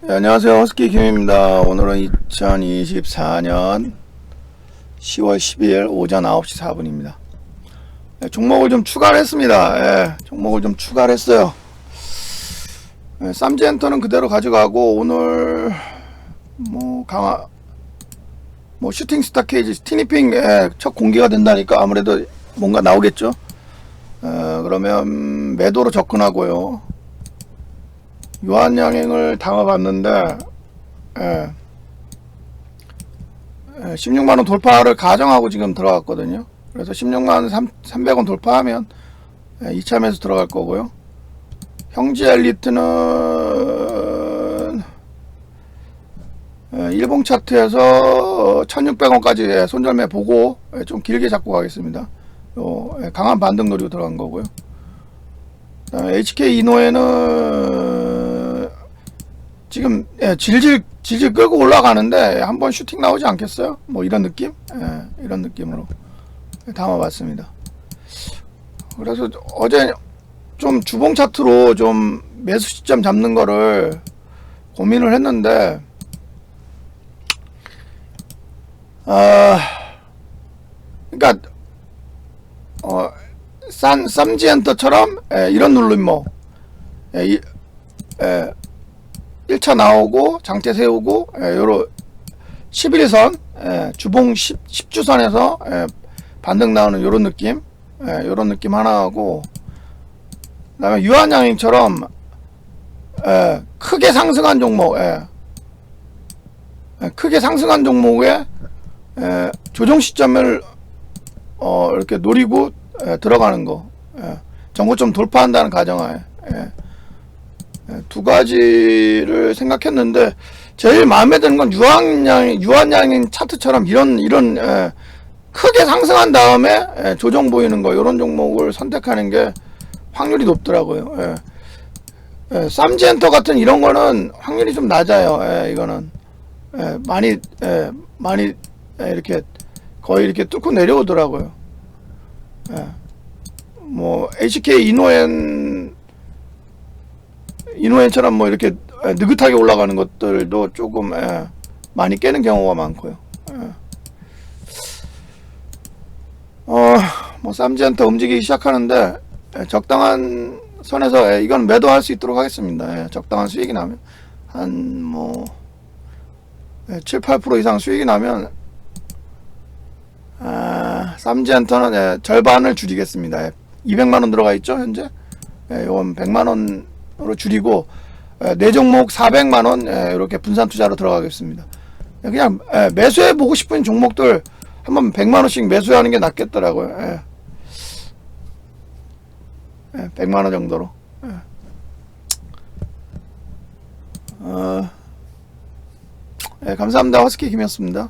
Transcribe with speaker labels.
Speaker 1: 네, 안녕하세요. 허스키 김입니다. 오늘은 2024년 10월 12일 오전 9시 4분입니다. 종목을 좀 추가를 했습니다. 예, 종목을 좀 추가를 했어요. 예, 쌈지엔터는 그대로 가져가고 오늘 뭐 강화 뭐 슈팅 스타 케이지 티니핑 예, 첫 공개가 된다니까 아무래도 뭔가 나오겠죠. 어, 그러면 매도로 접근하고요. 유한양행을 담아봤는데 예. 예, 16만원 돌파를 가정하고 지금 들어갔거든요. 그래서 16만원 300원 돌파하면 예, 이참에서 들어갈 거고요. 형지 엘리트는 예, 일봉 차트에서 1600원까지 예, 손절매 보고 예, 좀 길게 잡고 가겠습니다. 요, 예, 강한 반등 노리고 들어간 거고요. HK 이노에는 지금 예, 질질 질질 끌고 올라가는데 한번 슈팅 나오지 않겠어요? 뭐 이런 느낌? 예, 이런 느낌으로 담아봤습니다. 그래서 어제 좀 주봉 차트로 좀 매수 시점 잡는 거를 고민을 했는데 아 그러니까 어 산, 쌈지엔터처럼 예, 이런 눌림목 예, 이, 예, 1차 나오고 장대 세우고 예, 요런 11선 예, 주봉 10, 10 주선에서 예, 반등 나오는 요런 느낌 예, 요런 느낌 하나 하고 그 다음에 유한양행처럼 예, 크게 상승한 종목 예, 예, 크게 상승한 종목에 예, 조정 시점을 어, 이렇게 노리고 예, 들어가는 거 예, 정고점 돌파한다는 가정하에 예. 예, 두 가지를 생각했는데 제일 마음에 드는 건 유한양 유한양인 차트처럼 이런 이런 예, 크게 상승한 다음에 예, 조정 보이는 거 이런 종목을 선택하는 게 확률이 높더라고요. 쌈지엔터 같은 이런 거는 확률이 좀 낮아요. 예, 이거는 예, 많이 예, 많이 예, 이렇게 거의 이렇게 뚫고 내려오더라고요. 예. 뭐 HK 이노엔 이노엔처럼 뭐 이렇게 에, 느긋하게 올라가는 것들도 조금 에, 많이 깨는 경우가 많고요. 에. 어, 뭐 쌈지한테 움직이기 시작하는데 에, 적당한 선에서 에, 이건 매도할 수 있도록 하겠습니다. 에, 적당한 수익이 나면 한뭐 7, 8% 이상 수익이 나면 아, 쌈지한테는 에, 절반을 줄이겠습니다. 에, 200만 원 들어가 있죠 현재. 예, 이건 100만 원 으로 줄이고 에, 네 종목 400만 원 에, 이렇게 분산 투자로 들어가겠습니다. 예, 그냥 에, 매수해 보고 싶은 종목들 한번 100만 원씩 매수하는 게 낫겠더라고요. 예. 예, 100만 원 정도로. 예. 어, 예, 감사합니다. 허스키 김이었습니다.